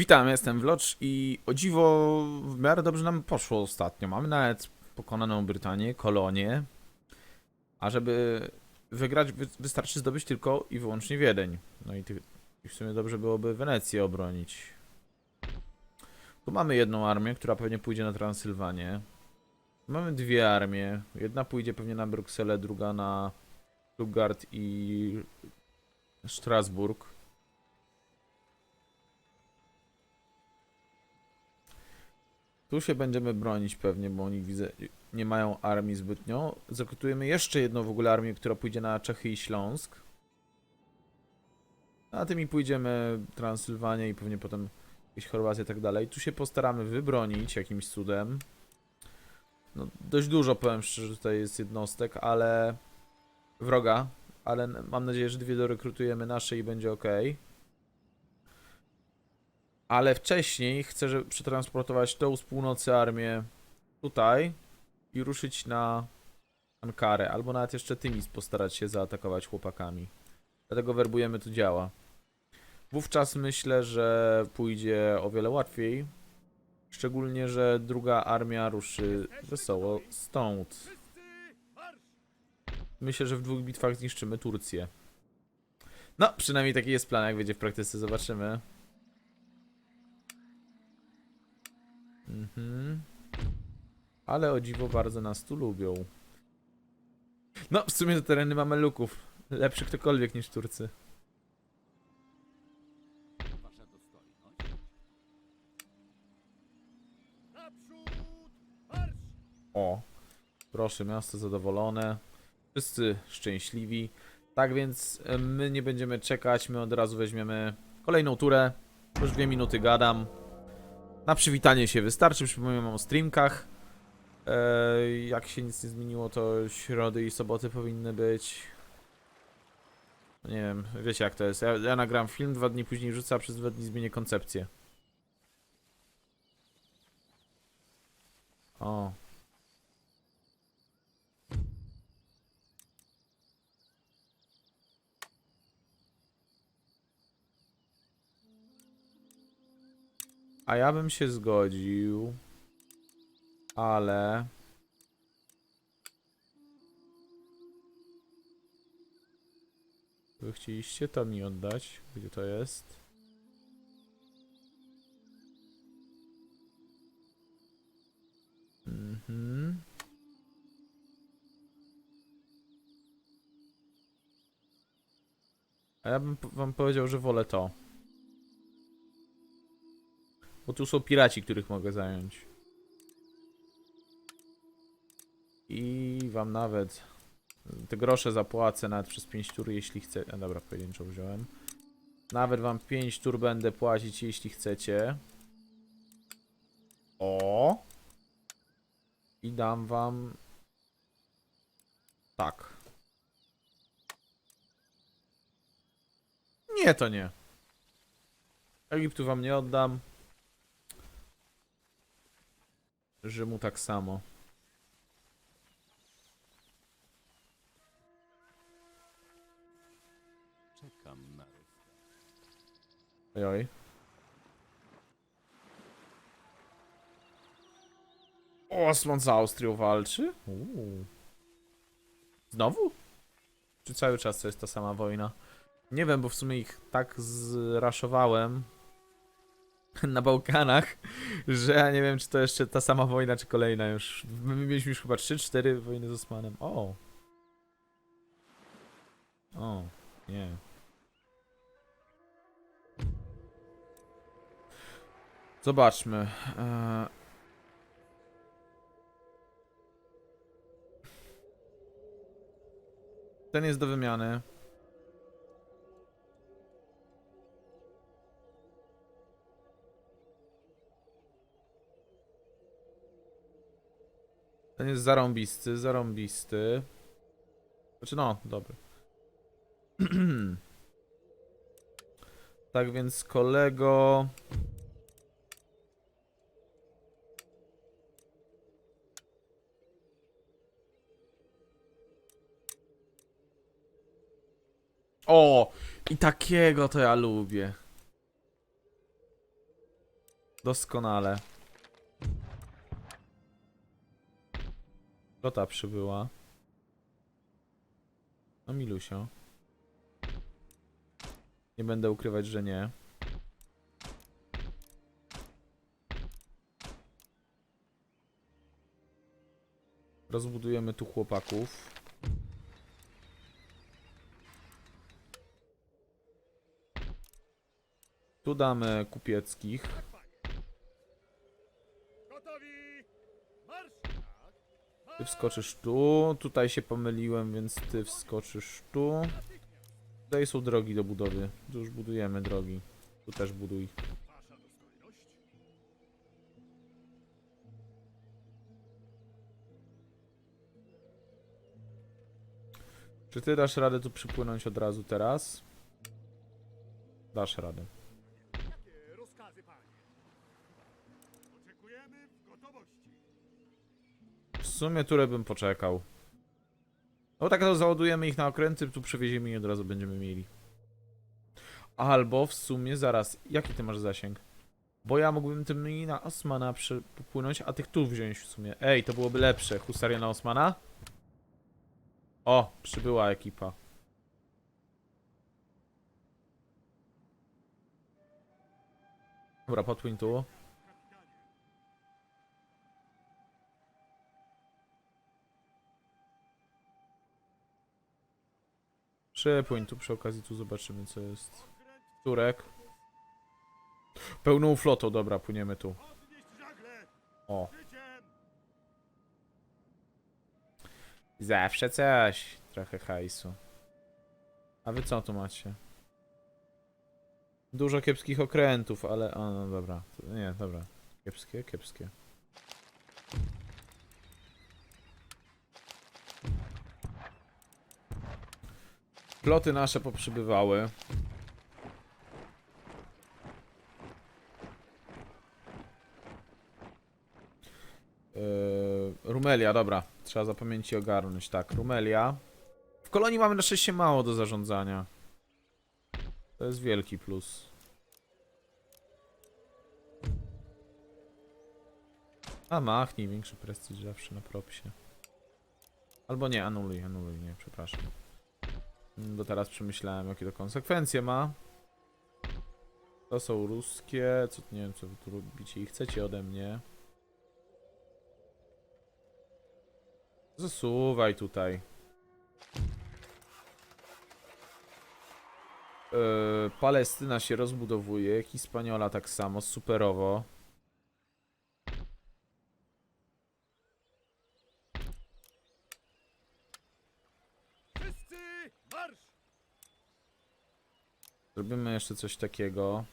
Witam, jestem Wlocz i o dziwo w miarę dobrze nam poszło ostatnio. Mamy nawet pokonaną Brytanię, kolonię. A żeby wygrać wy wystarczy zdobyć tylko i wyłącznie Wiedeń. No i, i w sumie dobrze byłoby Wenecję obronić. Tu mamy jedną armię, która pewnie pójdzie na Transylwanię. Mamy dwie armie. Jedna pójdzie pewnie na Brukselę, druga na Stuttgart i Strasburg. Tu się będziemy bronić pewnie, bo oni widzę nie mają armii zbytnio. Zakrutujemy jeszcze jedną w ogóle armię, która pójdzie na Czechy i Śląsk. A tymi pójdziemy Transylwanię i pewnie potem jakieś Chorwację i tak dalej. Tu się postaramy wybronić jakimś cudem. No, dość dużo, powiem szczerze, tutaj jest jednostek, ale... Wroga, ale mam nadzieję, że dwie dorekrutujemy nasze i będzie ok. Ale wcześniej chcę że przetransportować tą z północy armię tutaj i ruszyć na Ankarę, albo nawet jeszcze tymi postarać się zaatakować chłopakami. Dlatego werbujemy tu działa. Wówczas myślę, że pójdzie o wiele łatwiej. Szczególnie, że druga armia ruszy wesoło stąd. Myślę, że w dwóch bitwach zniszczymy Turcję. No, przynajmniej taki jest plan, jak będzie w praktyce, zobaczymy. Mhm. Ale o dziwo bardzo nas tu lubią. No, w sumie te tereny mamy luków. Lepszy ktokolwiek niż Turcy. O, proszę, miasto zadowolone. Wszyscy szczęśliwi. Tak więc e, my nie będziemy czekać, my od razu weźmiemy kolejną turę. Już dwie minuty gadam. Na przywitanie się wystarczy, przypominam o streamkach. E, jak się nic nie zmieniło, to środy i soboty powinny być. Nie wiem, wiecie jak to jest. Ja, ja nagram film, dwa dni później rzucę, a przez dwa dni zmienię koncepcję. O, A ja bym się zgodził, ale... Wy chcieliście to mi oddać? Gdzie to jest? Mhm. A ja bym wam powiedział, że wolę to. Bo tu są piraci, których mogę zająć. I wam nawet te grosze zapłacę nawet przez 5 tur, jeśli. A dobra, pojedynczo wziąłem. Nawet wam 5 tur będę płacić, jeśli chcecie. O! I dam wam. Tak. Nie, to nie. Egiptu wam nie oddam. Rzymu tak samo. Czekam na rozkaz. Ojoj. Osman z Austrią walczy? Uuu. Znowu? Czy cały czas to jest ta sama wojna? Nie wiem, bo w sumie ich tak zraszowałem na Bałkanach, że ja nie wiem, czy to jeszcze ta sama wojna, czy kolejna już. My mieliśmy już chyba 3-4 wojny z Osmanem. O! O, nie. Zobaczmy. e, Ten jest do wymiany. Ten jest zarąbisty, zarąbisty. Znaczy no, dobry. tak więc kolego... O! I takiego to ja lubię. Doskonale. Flota przybyła. No Milusio. Nie będę ukrywać, że nie. Rozbudujemy tu chłopaków. Tu damy kupieckich. Gotowi! Marsz! Ty wskoczysz tu. Tutaj się pomyliłem, więc ty wskoczysz tu. Tutaj są drogi do budowy. Tu już budujemy drogi. Tu też buduj. Czy ty dasz radę tu przypłynąć od razu teraz? Dasz radę. Jakie rozkazy, panie? Oczekujemy w gotowości. W sumie turę bym poczekał. No tak to załadujemy ich na okręty, tu przewieziemy i od razu będziemy mieli. Albo w sumie zaraz, jaki ty masz zasięg? Bo ja mógłbym tym i na Osmana przepłynąć, a tych tu wziąć w sumie. Ej, to byłoby lepsze. Husaria na Osmana? O, przybyła ekipa. Dobra, podpłyń tu. Przypłyń tu przy okazji, tu zobaczymy co jest. Turek. Pełną flotą, dobra, płyniemy tu. O, zawsze coś. Trochę hajsu. A wy co tu macie? Dużo kiepskich okrętów, ale... O, no dobra. Nie, dobra. Kiepskie, kiepskie. Ploty nasze poprzybywały. Yy, Rumelia, dobra. Trzeba zapamięć i ogarnąć. Tak, Rumelia. W kolonii mamy na szczęście mało do zarządzania. To jest wielki plus. A machnij, większy prestiż zawsze na propsie. Albo nie, anuluj, anuluj, nie, przepraszam. Bo teraz przemyślałem, jakie to konsekwencje ma. To są ruskie, co, nie wiem, co wy tu robicie i chcecie ode mnie. Zasuwaj tutaj. Yy, Palestyna się rozbudowuje, Hispaniola tak samo, superowo. Wszyscy marsz! Zrobimy jeszcze coś takiego.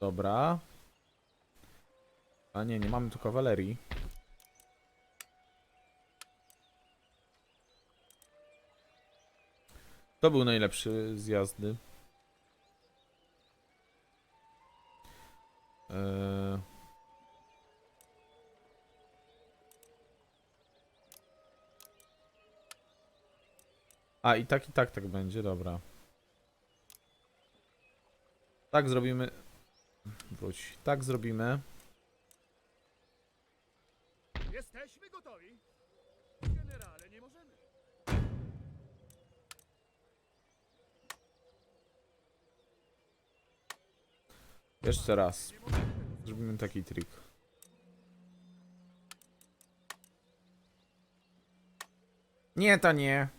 Dobra. A nie, nie mamy tu kawalerii. To był najlepszy z jazdy. Eee... A i tak i tak tak będzie, dobra. Tak zrobimy. Wróć. Tak zrobimy. Jesteśmy gotowi! Generale, nie możemy. Jeszcze raz. Zrobimy taki trik. Nie, to nie.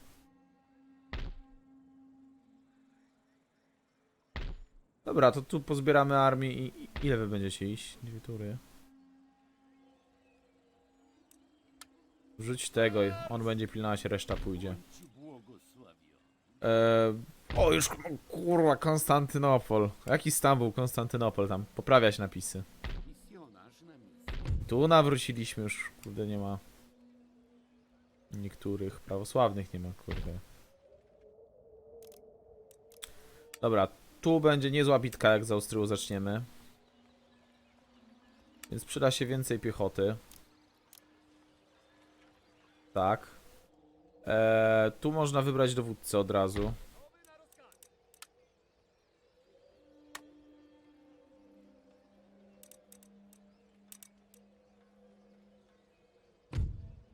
Dobra, to tu pozbieramy armię i ile wy będziecie iść? Dwie tury. Rzuć tego, i on będzie pilnować, reszta pójdzie. Eee, o, już kurwa, Konstantynopol. Jaki Stambuł, Konstantynopol tam. Poprawiać napisy. Tu nawróciliśmy już, kurde, nie ma. Niektórych prawosławnych nie ma, kurde. Dobra, tu będzie niezła bitka, jak z Austrią zaczniemy. Więc przyda się więcej piechoty. Tak. Eee, tu można wybrać dowódcę od razu.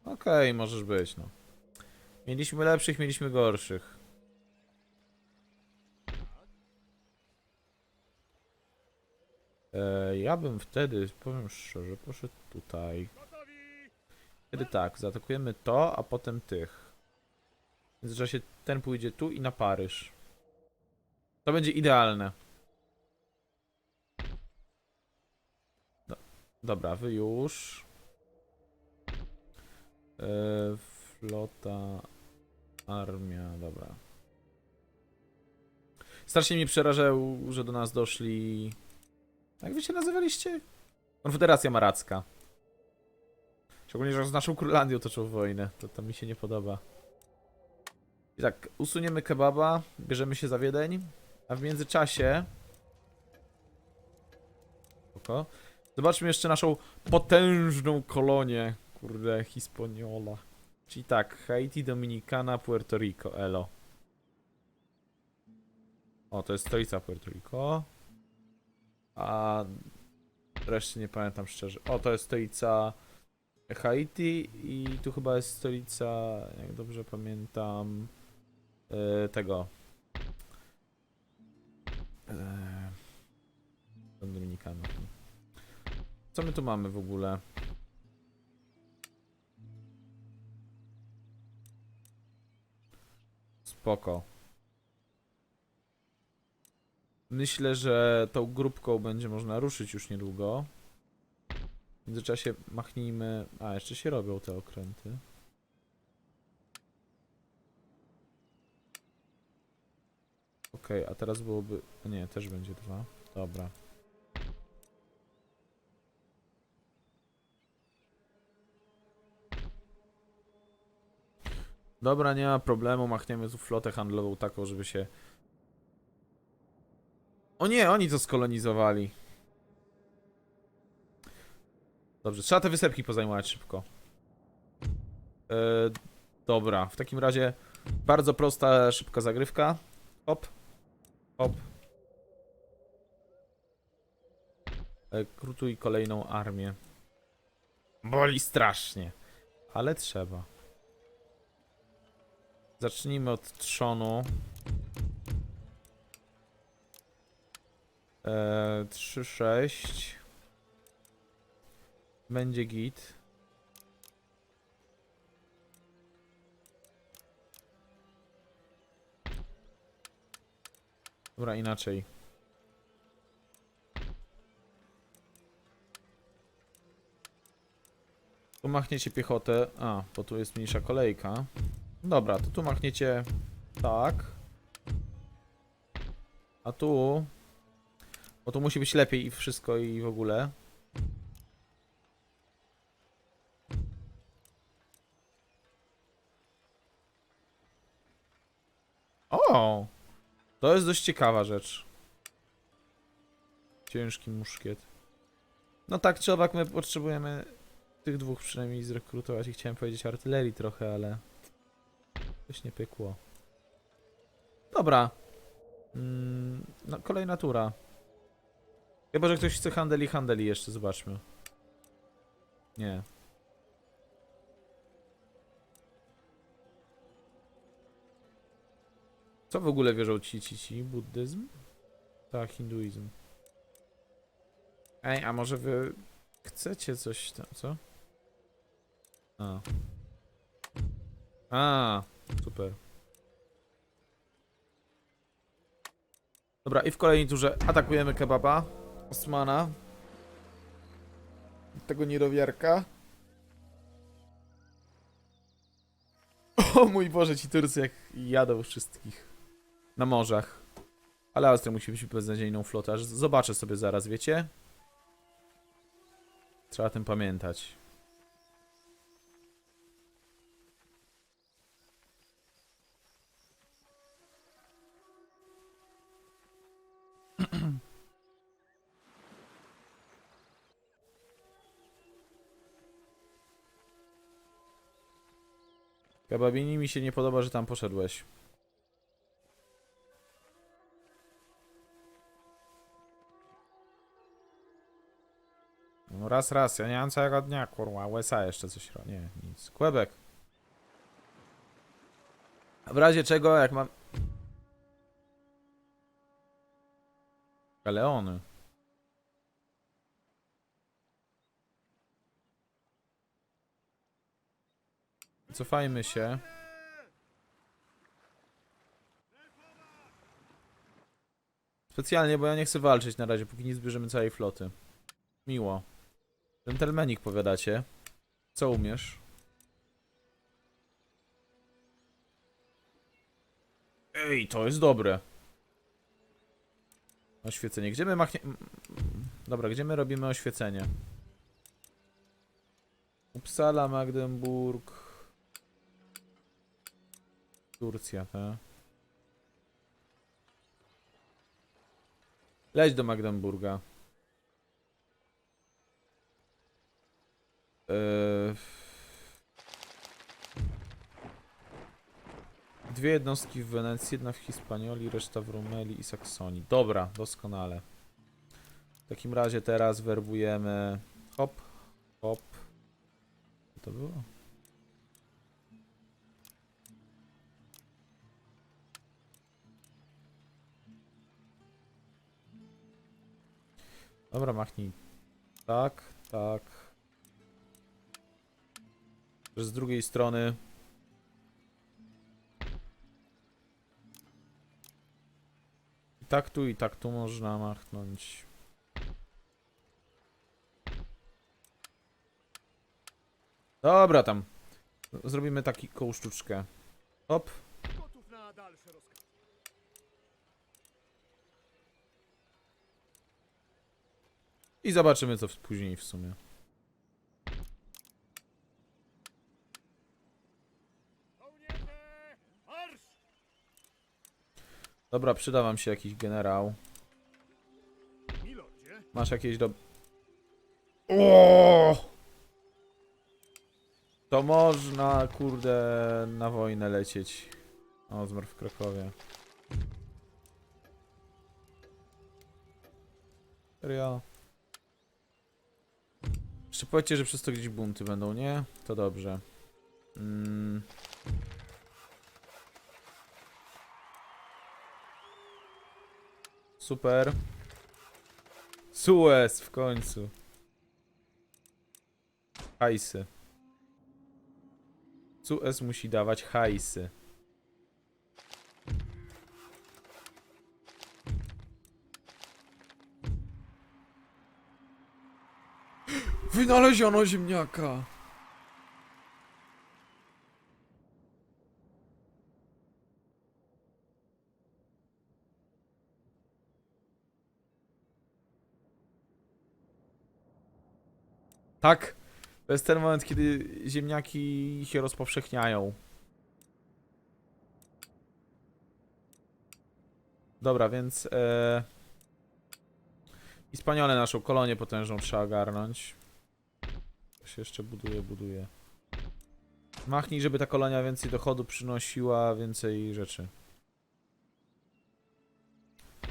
Okej, okay, możesz być, no. Mieliśmy lepszych, mieliśmy gorszych. Ja bym wtedy, powiem szczerze, poszedł tutaj. Wtedy tak, zaatakujemy to, a potem tych. W międzyczasie ten pójdzie tu i na Paryż. To będzie idealne. Do, dobra, wy już. E, flota, armia, dobra. Strasznie mnie przerażał, że do nas doszli... Jak wy się nazywaliście? Konfederacja Maracka. Szczególnie, że z naszą Kurlandią toczą wojnę. To, to mi się nie podoba. I tak, usuniemy kebaba, bierzemy się za Wiedeń, a w międzyczasie... Spoko. Zobaczmy jeszcze naszą potężną kolonię. Kurde, Hispaniola. Czyli tak, Haiti, Dominikana, Puerto Rico, elo. O, to jest stolica Puerto Rico. A reszty nie pamiętam szczerze. O, to jest stolica Haiti i tu chyba jest stolica, jak dobrze pamiętam, e, tego. E, Dominikana. Co my tu mamy w ogóle? Spoko. Myślę, że tą grupką będzie można ruszyć już niedługo. W międzyczasie machnijmy... A, jeszcze się robią te okręty. Okej, a teraz byłoby... Nie, też będzie dwa. Dobra. Dobra, nie ma problemu, machniemy tu flotę handlową taką, żeby się... O nie, oni to skolonizowali. Dobrze, trzeba te wysepki pozajmować szybko. E, dobra, w takim razie bardzo prosta, szybka zagrywka. Hop. Hop. E, Krutuj kolejną armię. Boli strasznie. Ale trzeba. Zacznijmy od trzonu. E, 3-6. Będzie git. Dobra, inaczej. Tu machniecie piechotę. A, bo tu jest mniejsza kolejka. Dobra, to tu machniecie tak. A tu... Bo tu musi być lepiej i wszystko i w ogóle. O! To jest dość ciekawa rzecz. Ciężki muszkiet. No tak czy owak my potrzebujemy tych dwóch przynajmniej zrekrutować i chciałem powiedzieć artylerii trochę, ale coś nie pykło. Dobra. Mm, no, kolejna tura. Chyba, że ktoś chce handeli, handeli jeszcze, zobaczmy. Nie. Co w ogóle wierzą ci, ci, ci? Buddyzm? Tak, hinduizm. Ej, a może wy chcecie coś tam, co? A. A, super. Dobra, i w kolejnej turze atakujemy kebaba. Osmana. Tego niedowiarka. O mój Boże, ci Turcy jak jadą wszystkich na morzach. Ale Austria musi być beznadziejną flotę. Aż zobaczę sobie zaraz, wiecie? Trzeba o tym pamiętać. Kababini mi się nie podoba, że tam poszedłeś. No raz, raz, ja nie mam całego dnia, kurwa. USA jeszcze coś ro... Nie, nic. Quebec. A W razie czego, jak mam... Galeony. Cofajmy się. Specjalnie, bo ja nie chcę walczyć na razie, póki nie zbierzemy całej floty. Miło. Dżentelmenik powiadacie. Co umiesz? Ej, to jest dobre. Oświecenie. Gdzie my machnie... Dobra, gdzie my robimy oświecenie? Uppsala, Magdeburg... Turcja, tak? Leć do Magdeburga. Eee... Dwie jednostki w Wenecji, jedna w Hiszpanioli, reszta w Rumelii i Saksonii. Dobra, doskonale. W takim razie teraz werbujemy... Hop, hop. Co to było? Dobra, machnij. Tak, tak. Z drugiej strony. I tak tu, i tak tu można machnąć. Dobra, tam. Zrobimy taką sztuczkę. Hop. I zobaczymy co później w sumie. Dobra, przyda wam się jakiś generał. Masz jakieś do... O! To można, kurde, na wojnę lecieć. O, zmarł w Krakowie. Serio? Jeszcze powiedzcie, że przez to gdzieś bunty będą, nie? To dobrze. Mm. Super. Suez w końcu. Hajsy. Suez musi dawać hajsy. Wynaleziono ziemniaka. Tak. To jest ten moment, kiedy ziemniaki się rozpowszechniają. Dobra, więc... E... Naszą kolonię potężną trzeba ogarnąć. To się jeszcze buduje, buduje. Machnij, żeby ta kolonia więcej dochodu przynosiła, więcej rzeczy.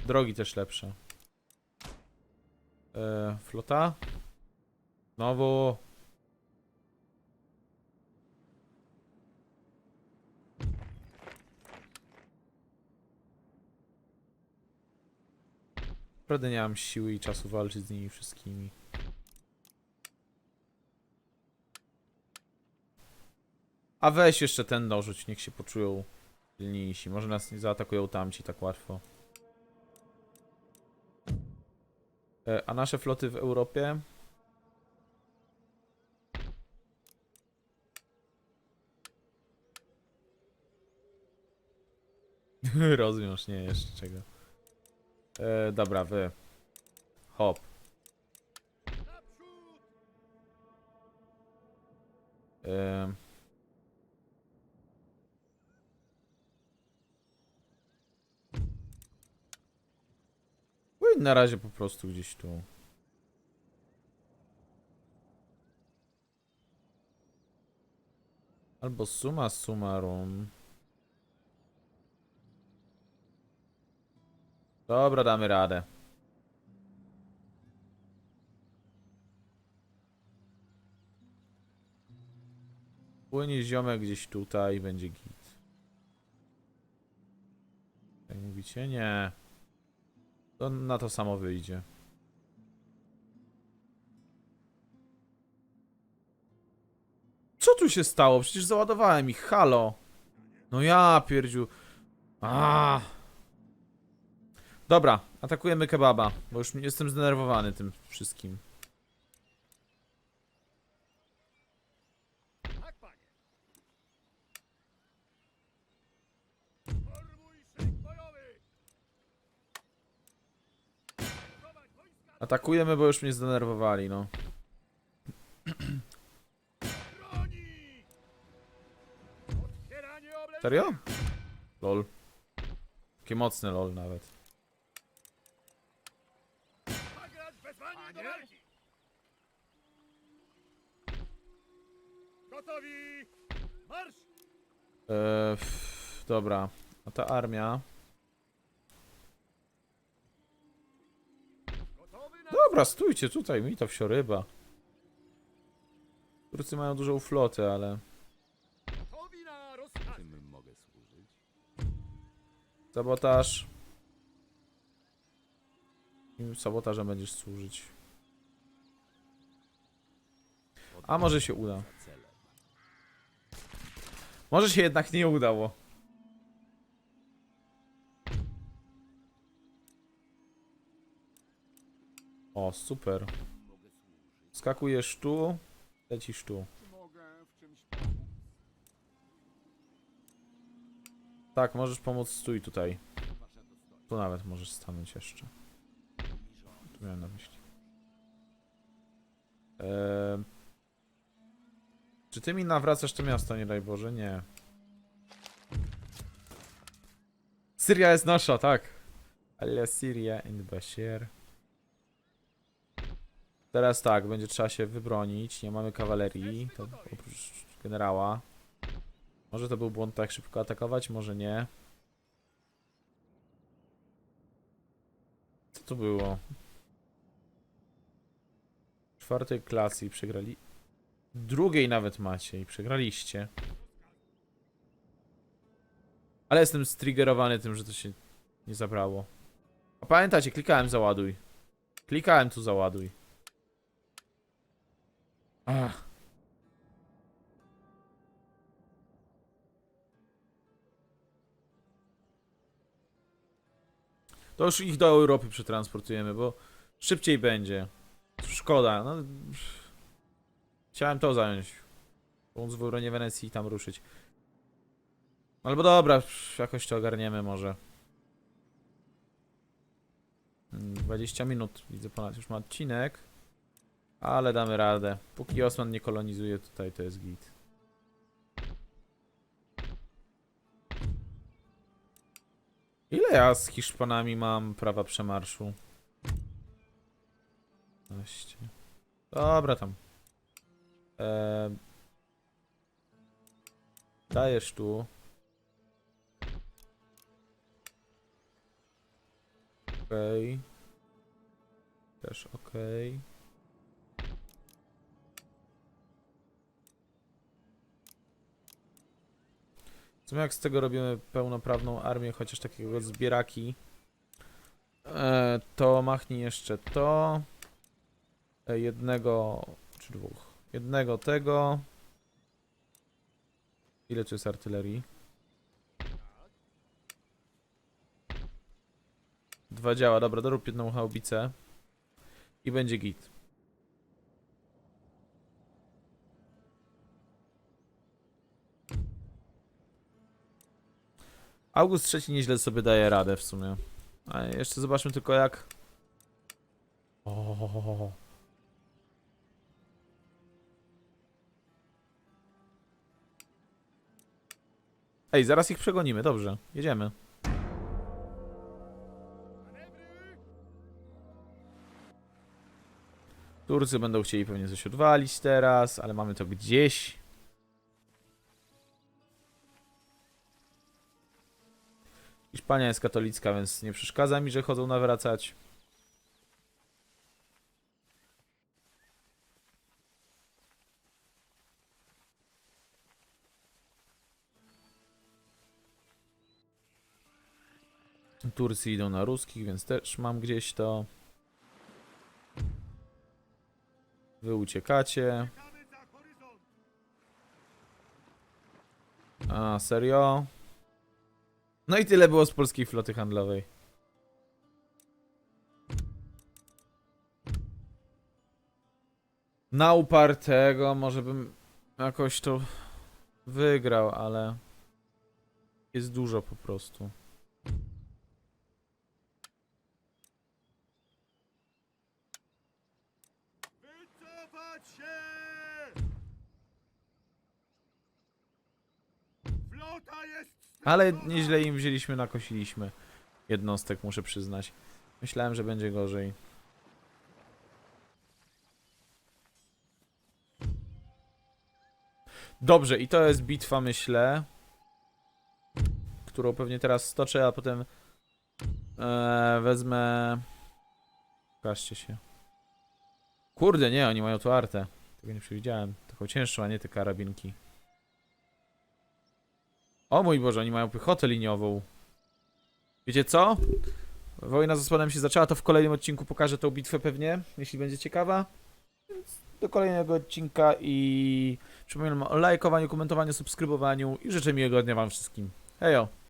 Drogi też lepsze. E, flota? Znowu. Naprawdę nie mam siły i czasu walczyć z nimi wszystkimi. A weź jeszcze ten dorzuć, niech się poczują silniejsi. Może nas nie zaatakują tamci tak łatwo. E, a nasze floty w Europie? Rozwiąż, nie, jeszcze czego. E, dobra, wy. Hop. E, Stań na razie po prostu gdzieś tu. Albo suma summarum. Dobra, damy radę. Płynie ziomek gdzieś tutaj, będzie git. Jak mówicie? Nie. To na to samo wyjdzie. Co tu się stało? Przecież załadowałem ich, halo. No ja pierdziu. A. Dobra, atakujemy kebaba, bo już jestem zdenerwowany tym wszystkim. Atakujemy, bo już mnie zdenerwowali, no. Serio? Lol. Takie mocne lol nawet. Gotowi! Marsz! Eee, dobra. A ta armia... Dobra, stójcie tutaj, mi to wsioryba. Turcy mają dużą flotę, ale... Sabotaż. I sabotażem będziesz służyć. A może się uda. Może się jednak nie udało. O, super. Skakujesz tu, lecisz tu. Tak, możesz pomóc, stój tutaj. Tu nawet możesz stanąć jeszcze. Tu miałem na myśli. Eee... Czy ty mi nawracasz to miasto, nie daj Boże? Nie. Syria jest nasza, tak. Ale Syria and Bashir. Teraz tak, będzie trzeba się wybronić. Nie mamy kawalerii. To oprócz generała. Może to był błąd tak szybko atakować, może nie. Co to było? Czwartej klasy i przegrali. Drugiej nawet macie i przegraliście. Ale jestem striggerowany tym, że to się nie zabrało. A pamiętacie, klikałem załaduj. Klikałem tu załaduj. Ach. To już ich do Europy przetransportujemy, bo szybciej będzie. Szkoda, no. Chciałem to zająć. Pomóc w obronie Wenecji i tam ruszyć. Albo dobra, jakoś to ogarniemy może. Mm, 20 minut, widzę ponad już ma odcinek. Ale damy radę. Póki Osman nie kolonizuje tutaj, to jest git. Ile ja z Hiszpanami mam prawa przemarszu? 12. Dobra tam. Eee, dajesz tu. Okej. Też okej. W sumie jak z tego robimy pełnoprawną armię, chociaż takiego zbieraki, e, to machnij jeszcze to. E, jednego czy dwóch. Jednego tego. Ile tu jest artylerii? Dwa działa, dobra, dorób jedną chaubicę. I będzie git. August III nieźle sobie daje radę w sumie. A jeszcze zobaczmy tylko jak... O. Ej, zaraz ich przegonimy, dobrze. Jedziemy. Turcy będą chcieli pewnie coś odwalić teraz, ale mamy to gdzieś. Hiszpania jest katolicka, więc nie przeszkadza mi, że chodzą nawracać. Turcy idą na ruskich, więc też mam gdzieś to. Wy uciekacie. A, serio? No i tyle było z polskiej floty handlowej. Na upartego może bym jakoś to wygrał, ale jest dużo po prostu. Wycofać się! Flota jest Ale nieźle im wzięliśmy, nakosiliśmy jednostek, muszę przyznać. Myślałem, że będzie gorzej. Dobrze, i to jest bitwa, myślę. Którą pewnie teraz stoczę, a potem e, wezmę. Pokażcie się. Kurde, nie, oni mają tu artę. Tego nie przewidziałem. Taką cięższą, a nie te karabinki. O mój Boże, oni mają piechotę liniową. Wiecie co? Wojna z Osmanem się zaczęła, to w kolejnym odcinku pokażę tą bitwę pewnie, jeśli będzie ciekawa. Więc do kolejnego odcinka i przypominam o lajkowaniu, komentowaniu, subskrybowaniu i życzę miłego dnia wam wszystkim. Hejo!